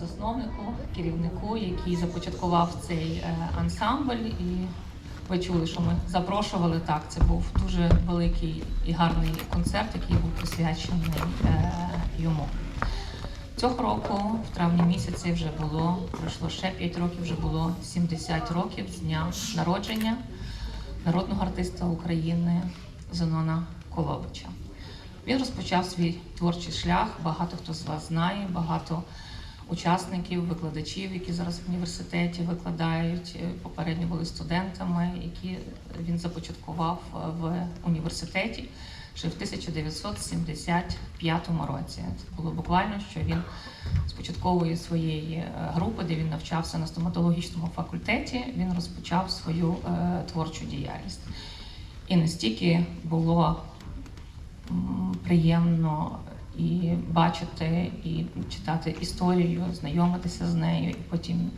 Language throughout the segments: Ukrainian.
засновнику, керівнику, який започаткував цей е, ансамбль. І ви чули, що ми запрошували так. Це був дуже великий і гарний концерт, який був присвячений е, йому. Цього року, в травні місяці, вже було пройшло ще 5 років, вже було 70 років з дня народження народного артиста України Зенона Коловича. Він розпочав свій творчий шлях. Багато хто з вас знає, багато учасників, викладачів, які зараз в університеті викладають, е, попередньо були студентами, які він започаткував е, в університеті ще в 1975 році. Це було буквально, що він з початкової своєї е, групи, де він навчався на стоматологічному факультеті, він розпочав свою е, творчу діяльність. І настільки було приємно і бачити, і читати історію, знайомитися з нею, і потім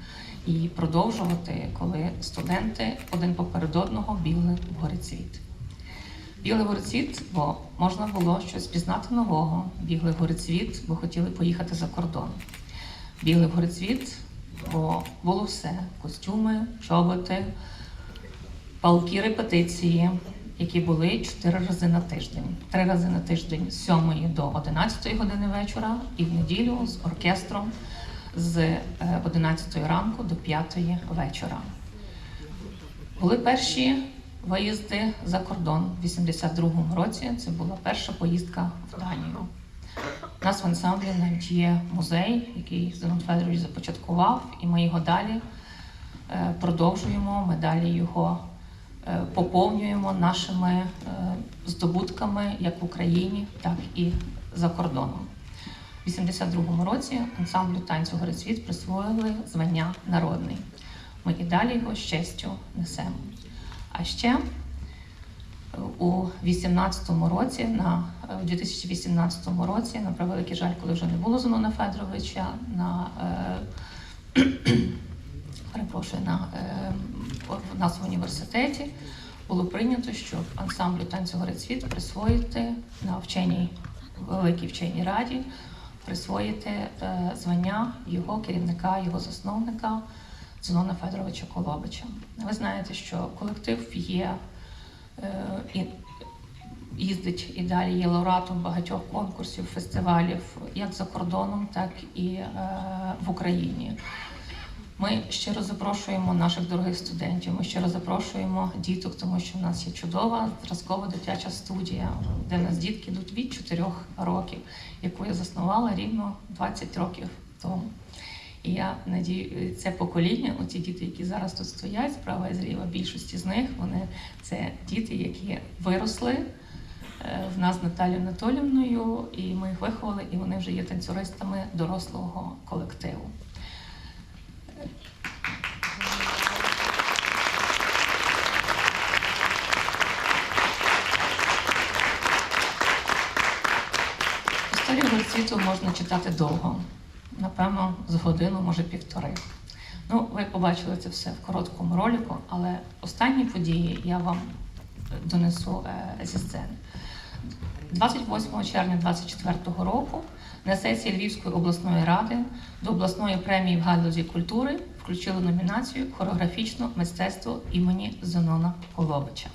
її продовжувати, коли студенти один поперед одного бігли в горецвіт. Бігли в горецвіт, бо можна було щось пізнати нового. Бігли в горецвіт, бо хотіли поїхати за кордон. Бігли в горецвіт, бо було все: костюми, чоботи, палки репетиції, які були чотири рази на тиждень. Три рази на тиждень з 7 до 11 години вечора, і в неділю з оркестром з е, 11 ранку до 5 вечора. Були перші виїзди за кордон в 82-му році. Це була перша поїздка в Данію. У нас в ансамблі навіть є музей, який Зенон Федорович започаткував, і ми його далі е, продовжуємо. Ми далі його е, поповнюємо нашими е, здобутками як в Україні, так і за кордоном. У 82-му році ансамблю танцю Горецвіт присвоїли звання народний. Ми і далі його з честю несемо. А ще е, у 18-му році, на е, у 2018 році, на превеликий жаль, коли вже не було Зенона Федоровича, на е, перепрошую, на е, в нас в університеті було прийнято, щоб ансамблю танцю Горецвіт присвоїти на вченій великій вченій раді, присвоїти е, звання його керівника, його засновника Зенона Федоровича Колобича. Ви знаєте, що колектив є е, і їздить і далі є лауреатом багатьох конкурсів, фестивалів, як за кордоном, так і е, в Україні. Ми щиро запрошуємо наших дорогих студентів. Ми щиро запрошуємо діток, тому що в нас є чудова зразкова дитяча студія, де в нас дітки йдуть від 4 років, яку я заснувала рівно 20 років тому. І я надію, це покоління, оці діти, які зараз тут стоять, справа і зліва, більшості з них вони це діти, які виросли е, в нас Наталією Анатолівною, і ми їх виховали, і вони вже є танцюристами дорослого колективу. Історію світу можна читати довго, напевно, з годину, може півтори. Ну, ви побачили це все в короткому ролику, але останні події я вам донесу е, зі сцени. 28 червня 2024 року на сесії Львівської обласної ради до обласної премії в галузі культури включили номінацію Хореографічне мистецтво імені Зенона Коловича.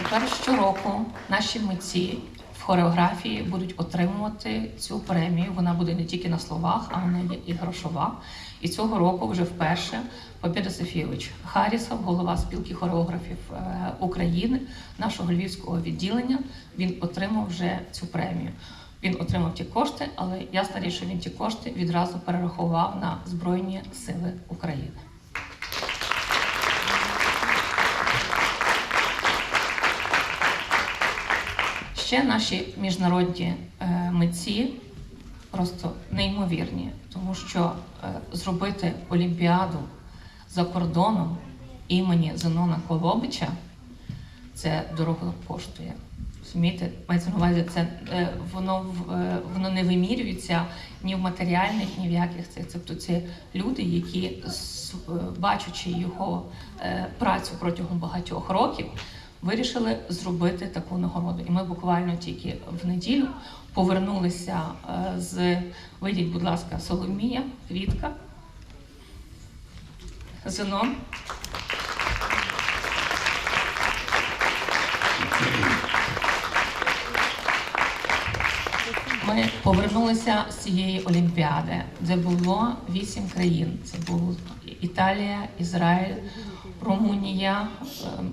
І Тепер щороку наші митці в хореографії будуть отримувати цю премію. Вона буде не тільки на словах, а вона є і грошова. І цього року вже вперше Побєда Софійович Харісов, голова спілки хореографів е, України, нашого львівського відділення, він отримав вже цю премію. Він отримав ті кошти, але ясна річ, що він ті кошти відразу перерахував на Збройні Сили України. Ще наші міжнародні е, митці просто неймовірні, тому що е, зробити Олімпіаду за кордоном імені Зенона Колобича це дорого коштує. Розумієте, мається на увазі, це е, воно воно не вимірюється ні в матеріальних, ні в яких цих. Тобто це люди, які бачачи його працю протягом багатьох років, вирішили зробити таку нагороду. І ми буквально тільки в неділю повернулися е, з вийдіть, будь ласка, Соломія, Квітка, Зенон. Ми повернулися з цієї олімпіади, де було вісім країн. Це була Італія, Ізраїль, Румунія, ем,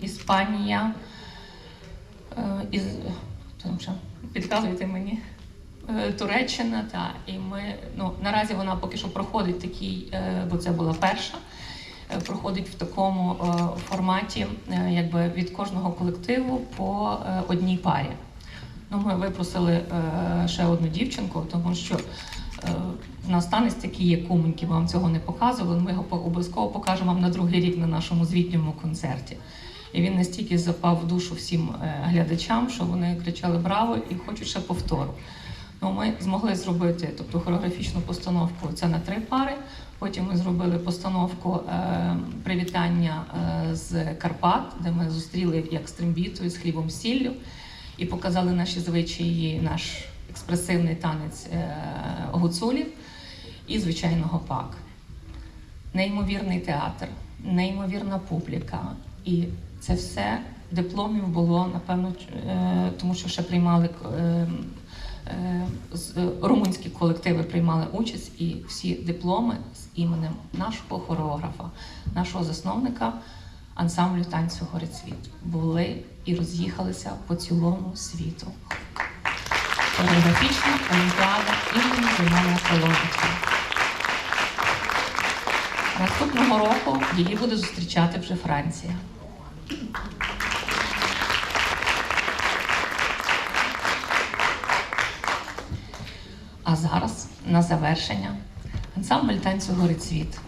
Іспанія. е, Із... Підказуйте мені. Е, Туреччина, та і ми ну наразі вона поки що проходить такий, е, бо це була перша. е, Проходить в такому е, форматі, е, якби від кожного колективу по е, одній парі. Ну, ми випросили е, ще одну дівчинку, тому що е, в нас танець такий є куменьки, ми вам цього не показували. Ми його обов'язково покажемо вам на другий рік на нашому звітньому концерті. І він настільки запав в душу всім е, глядачам, що вони кричали Браво і хочуть ще повтору. Ну, ми змогли зробити тобто, хореографічну постановку це на три пари. Потім ми зробили постановку е, привітання е, з Карпат, де ми зустріли як з трембітою, з хлібом сіллю і показали наші звичаї, наш експресивний танець е, гуцулів і звичайно гопак. Неймовірний театр, неймовірна публіка. І це все дипломів було, напевно, е, тому що ще приймали е, е, румунські колективи приймали участь, і всі дипломи з іменем нашого хореографа, нашого засновника ансамблю танцю Горецвіт були і роз'їхалися по цілому світу. Хореографічна олімпіада імені Зимона Соломича. Наступного року її буде зустрічати вже Франція. А зараз на завершення ансамбль танцю Горецвіт